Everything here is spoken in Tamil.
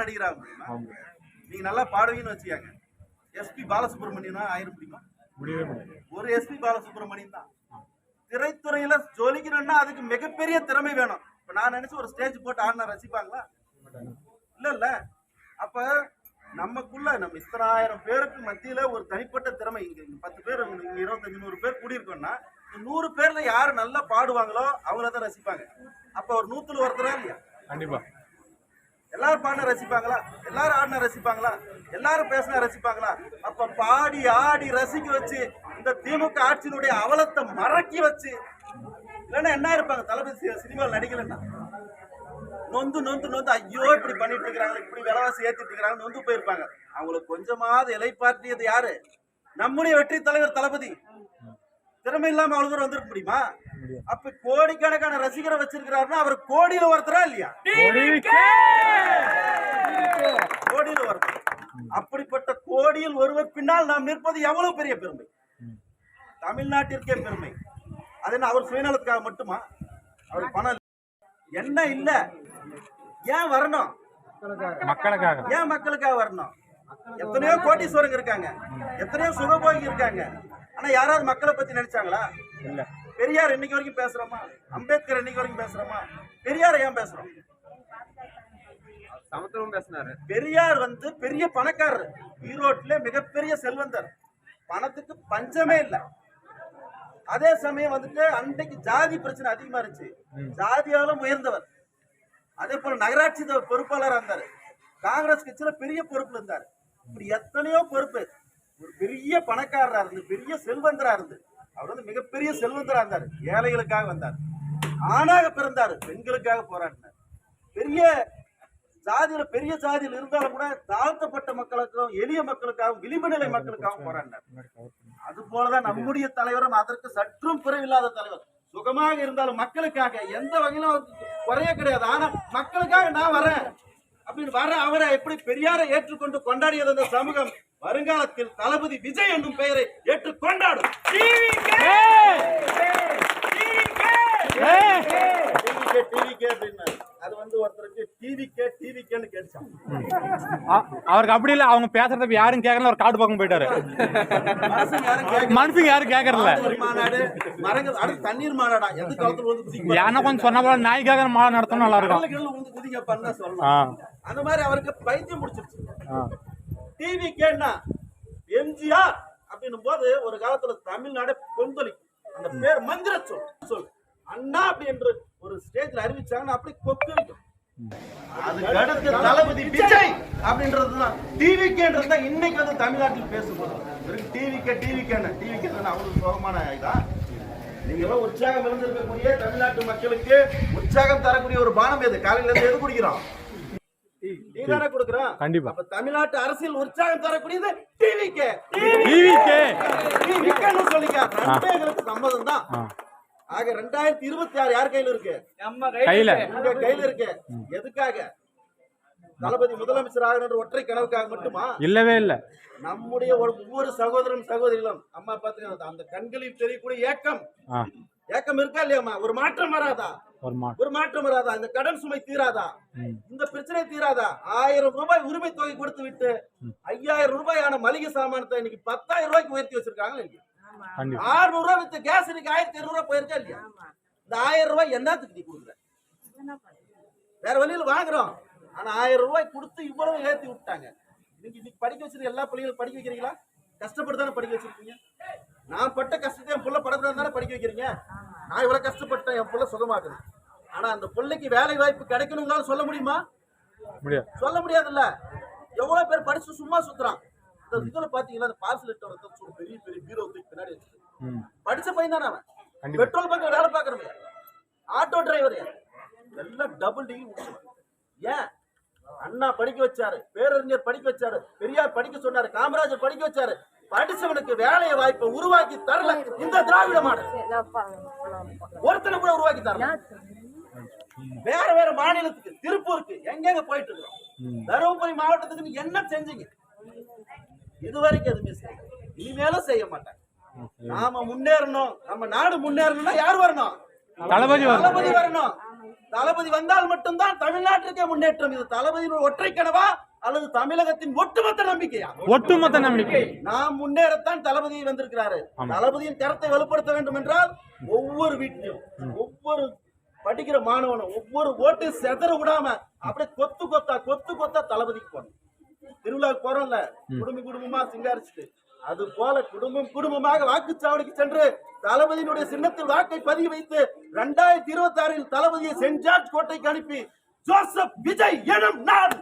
நடிகராக முடியுமா நீங்க நல்லா பாடுவீங்கன்னு வச்சுக்கோங்க. எஸ்பி பாலசுப்ரமணியனா ஆயிர முடியுமா முடியவே முடியாது. ஒரு எஸ்பி பாலசுப்ரமணியன் தான். திரைத்துறையில ஜொலிக்கணும்னா அதுக்கு மிகப்பெரிய திறமை வேணும். இப்ப நான் நினைச்சு ஒரு ஸ்டேஜ் போட்டு ஆடினா ரசிப்பாங்களா? இல்ல இல்ல. அப்ப நமக்குள்ள நம்ம இத்தனாயிரம் பேருக்கு மத்தியில ஒரு தனிப்பட்ட திறமை. இங்க இங்க பத்து பேர் இங்க இருபத்தஞ்சு நூறு பேர் கூடியிருக்கோம்னா நூறு பேர்ல யாரு நல்லா பாடுவாங்களோ அவங்கள தான் ரசிப்பாங்க. அப்ப ஒரு நூத்துல ஒருத்தரா இல்லையா? கண்டிப்பா. எல்லாரும் பாடின ரசிப்பாங்களா? எல்லாரும் ஆடின ரசிப்பாங்களா? எல்லாரும் பேசினா ரசிப்பாங்களா? அப்ப பாடி ஆடி ரசிக்க வச்சு இந்த திமுக ஆட்சியினுடைய அவலத்தை மறக்கி வச்சு இல்லைன்னா என்ன இருப்பாங்க தளபதி சினிமாவில் நடிக்கலன்னா. நொந்து நொந்து நொந்து ஐயோ இப்படி பண்ணிட்டு இருக்கிறாங்க இப்படி விலைவாசி ஏற்றிட்டு இருக்கிறாங்க நொந்து போயிருப்பாங்க. அவங்களுக்கு கொஞ்சமாவது இலைப்பாற்றியது யாரு? நம்முடைய வெற்றி தலைவர் தளபதி. திறமை இல்லாம அவ்வளவு தூரம் வந்துருக்க முடியுமா? அப்ப கோடிக்கணக்கான ரசிகரை வச்சிருக்கிறாருன்னா அவர் கோடியில ஒருத்தரா இல்லையா? கோடியில் வருது அப்படிப்பட்ட கோடியில் ஒருவர் பின்னால் நாம் நிற்பது எவ்வளவு பெரிய பெருமை? தமிழ்நாட்டிற்கே பெருமை. அது என்ன அவர் சுயநலத்துக்காக மட்டுமா? அவர் பணம். என்ன இல்ல? ஏன் வரணும்? மக்களுக்காக. ஏன் மக்களுக்காக வரணும்? எத்தனையோ கோட்டீஸ்வரங்க இருக்காங்க. எத்தனையோ சுகபோகி இருக்காங்க. ஆனா யாராவது மக்களை பத்தி நினைச்சாங்களா? இல்ல. பெரியார் இன்னைக்கு வரைக்கும் பேசுறோமா? அம்பேத்கர் இன்னைக்கு வரைக்கும் பேசுறோமா? பெரியார் ஏன் பேசுறோம்? சமுத்திரம் பேசினாரு. பெரியார் வந்து பெரிய பணக்காரர். ஈரோட்ல மிகப்பெரிய செல்வந்தர். பணத்துக்கு பஞ்சமே இல்ல. அதே சமயம் வந்துட்டு அன்றைக்கு ஜாதி பிரச்சனை அதிகமா இருந்துச்சு ஜாதியாலும் உயர்ந்தவர். அதே போல நகராட்சி த- பொறுப்பாளரா இருந்தாரு. காங்கிரஸ் கட்சியில பெரிய பொறுப்புல இருந்தாரு. இப்படி எத்தனையோ பொறுப்பு. ஒரு பெரிய பணக்காரரா இருந்து பெரிய செல்வந்தரா இருந்து அவர் வந்து மிகப்பெரிய செல்வந்தராக இருந்தார். ஏழைகளுக்காக வந்தார். ஆணாக பிறந்தார். பெண்களுக்காக போராடினார். பெரிய ஜாதியில பெரிய ஜாதியில் இருந்தாலும் கூட தாழ்த்தப்பட்ட மக்களுக்கும் எளிய மக்களுக்காகவும் விளிம்பு நிலை மக்களுக்காகவும் போராடினார். அது போலதான் நம்முடைய தலைவரும் அதற்கு சற்றும் குறைவில்லாத தலைவர். சுகமாக இருந்தாலும் மக்களுக்காக எந்த வகையிலும் குறைய கிடையாது. ஆனா மக்களுக்காக நான் வரேன் அப்படின்னு வர அவரை எப்படி பெரியாரை ஏற்றுக்கொண்டு கொண்டாடியது அந்த சமூகம்? வருங்காலத்தில் தளபதி விஜய் என்னும் பெயரை ஏற்று கொண்டாடும். அது வந்து ஒருத்தருக்கு டிவிகே டிவிகேன்னு கேட்டுச்சான் அ- அவருக்கு அப்படி இல்ல அவங்க பேசுறத யாரும் கேட்கல ஒரு காடு பக்கம் போயிட்டாரு. மனுஷங்க யாரும் ஆதரவு மாநாடு மரங்கள் அடுத்து தண்ணீர் மாநாடா? எந்த காலத்துல வந்து குதிக்க கொஞ்சம் சொன்ன போல நாய் கேட்கற மாலை நடத்தணும் நல்லா இருக்கும். வந்து பண்ண சொல்லலாம். அந்த மாதிரி அவருக்கு பைத்தியம் முடிச்சிருச்சு டிவி கேன்னா எம்ஜிஆர் அப்படின்னும் போது ஒரு காலத்துல தமிழ்நாடு கொந்தளிக்கும். அந்த பேர் மந்திர சொல். சொல். அண்ணா அப்படி என்று ஒரு ஸ்டேஜ்ல அறிவிச்சாங்கன்னா அப்படி கொக்கரிக்கும் அதுக்கு அடுத்து தளபதி விஜய். அப்படின்றதுதான். டிவி கேன்றது தான் இன்னைக்கு வந்து தமிழ்நாட்டில் பேசும்போது டிவி கே டிவி கேன்னு டிவி கே அவ்வளவு சோகமான இதா? நீங்க எல்லாம் உற்சாகம் இருந்திருக்கக்கூடிய தமிழ்நாட்டு மக்களுக்கு உற்சாகம் தரக்கூடிய ஒரு பானம் எது? காலையில இருந்து எது குடிக்கிறோம்? டீ தானே கொடுக்குறோம் கண்டிப்பா. அப்ப தமிழ்நாட்டு அரசியல் உற்சாகம் தரக்கூடியது டிவிக்கு டிவிக்கே டிவிக்குன்னு சொல்லிக்க. ரெண்டே எங்களுக்கு சம்மதம் தான். ஆக ரெண்டாயிரத்தி இருபத்தி ஆறு யார் கையில இருக்கு? கையில உங்க கையில இருக்கு. எதுக்காக? தளபதி முதலமைச்சர் ஆகணுன்ற ஒற்றை கனவுக்காக மட்டுமா? இல்லவே இல்ல. நம்முடைய ஒரு- ஒவ்வொரு சகோதரன் சகோதரிகளும் அம்மா பாத்துக்க அந்த கண்களில் தெரியக்கூடிய ஏக்கம். ஏக்கம் இருக்கா இல்லையாம்மா? ஒரு மாற்றம் வராதா? ஒரு மாற்றம். வராதா? இந்த கடன் சுமை தீராதா. இந்த பிரச்சனை தீராதா? ஆயிரம் ரூபாய் உரிமை தொகை கொடுத்து விட்டு ஐயாயிரம் ரூபாயான மளிகை சாமானத்தை இன்னைக்கு பத்தாயிரம் ரூபாய்க்கு உயர்த்தி வச்சிருக்காங்களா இல்லையா? ஆறுநூறு ரூபாய் வித்த கேஸ் இன்னைக்கு ஆயிரத்தி இருநூறு ரூபாய் போயிருக்கா இல்லையா? இந்த ஆயிரம் ரூபாய் என்னத்துக்கு நீ கொடுக்குற? வேற வழியில வாங்குறோம். ஆனா ஆயிரம் ரூபாய் கொடுத்து இவ்வளவு ஏத்தி விட்டாங்க. இன்னைக்கு இன்னைக்கு படிக்க வச்சிருக்க எல்லா பிள்ளைகளும் படிக்க வைக்கிறீங்களா? கஷ்டப்பட்டு தானே படிக்க வச்சிருக்கீங்க? நான் பட்ட கஷ்டத்தை என் புள்ள படத்துல தானே படிக்க வைக்கிறீங்க? நான் இவ்வளவு கஷ்டப்பட்டேன் என் புள்ள சுகமாக்குது ஆனா அந்த பிள்ளைக்கு வேலை வாய்ப்பு கிடைக்கணுங்களால சொல்ல முடியுமா? முடியாது. சொல்ல முடியாதுல்ல. எவ்வளவு பேர் படிச்சு சும்மா சுத்துறான். இந்த இதுல பாத்தீங்கன்னா இந்த பார்சல் ஒரு பெரிய பெரிய பீரோ தூக்கி பின்னாடி வச்சு படிச்ச பையன் தானே அவன். பெட்ரோல் பங்க் வேலை பாக்குறவன் ஆட்டோ டிரைவர் எல்லாம் டபுள் டிகிரி முடிச்சவன் ஏன்? அண்ணா படிக்க வச்சாரு பேரறிஞர் படிக்க வச்சாரு பெரியார் படிக்க சொன்னாரு காமராஜர் படிக்க வச்சாரு. படிச்சவனுக்கு வேலையை வாய்ப்பை உருவாக்கி தரல. இந்த திராவிட மாடல். ஒருத்தனை கூட உருவாக்கி தரல. வேற வேற மாநிலத்துக்கு திருப்பூருக்கு எங்கெங்க போயிட்டு இருக்கிறோம். தருமபுரி மாவட்டத்துக்கு என்ன செஞ்சீங்க? இதுவரைக்கும் எதுவுமே செய்யல. இனிமேலும் செய்ய மாட்டாங்க நாம முன்னேறணும். நம்ம நாடு முன்னேறணும்னா யார் வரணும்? தளபதி. தளபதி வரணும். தளபதி வந்தால் மட்டும்தான் தமிழ்நாட்டிற்கே முன்னேற்றம். இது தளபதியின் ஒற்றை கனவா அல்லது தமிழகத்தின் ஒட்டுமொத்த நம்பிக்கையா? ஒட்டுமொத்த நம்பிக்கை. நாம் முன்னேறத்தான் தளபதி வந்திருக்கிறாரு. தளபதியின் கரத்தை வலுப்படுத்த வேண்டும் என்றால் ஒவ்வொரு வீட்டிலும் ஒவ்வொரு படிக்கிற மாணவனும் ஒவ்வொரு ஓட்டு செதற விடாம அப்படியே கொத்து கொத்தா கொத்து கொத்தா தளபதிக்கு போகணும் திருவிழாவுக்கு போறோம்ல குடும்ப குடும்பமா சிங்காரிச்சுட்டு. அது போல குடும்பம் குடும்பமாக வாக்குச்சாவடிக்கு சென்று தளபதியினுடைய சின்னத்தில் வாக்கை பதிவு வைத்து இரண்டாயிரத்தி இருபத்தி ஆறில் தளபதியை சென்ட் ஜார்ஜ் கோட்டைக்கு அனுப்பி ஜோசப் விஜய் எனும் நான்